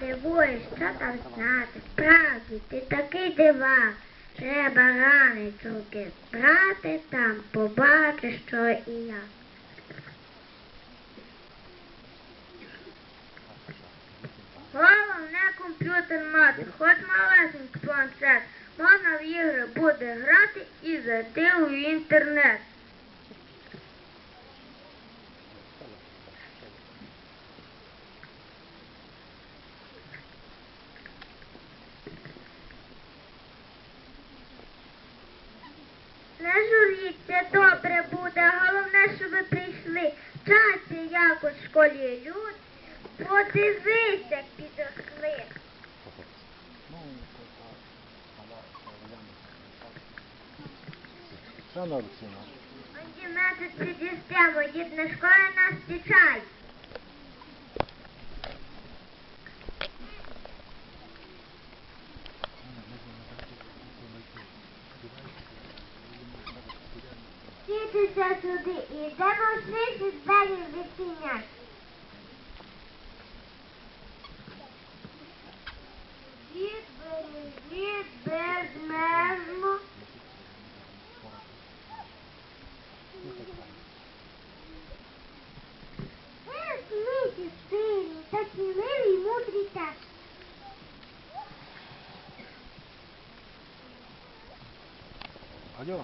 дивуєш, що там знати. Справді, ти такий дивак. Треба ранечки брати там, побачиш, що і я. Головне комп'ютер мати, хоч малесенький планшет. Можна в ігри буде грати і зайти у інтернет. Не журіться, добре буде, головне, що ви прийшли. Вчаться якось в школі люд. Подивись, як підросли. Що на Олексіна? Онді месяць підістемо, дід на школі нас зустрічай. Сідися сюди і йдемо швидше двері відчинять. Дід бережіть безмежно. Е, смійте, сильні, та сміливі й мудрі теж. Алло,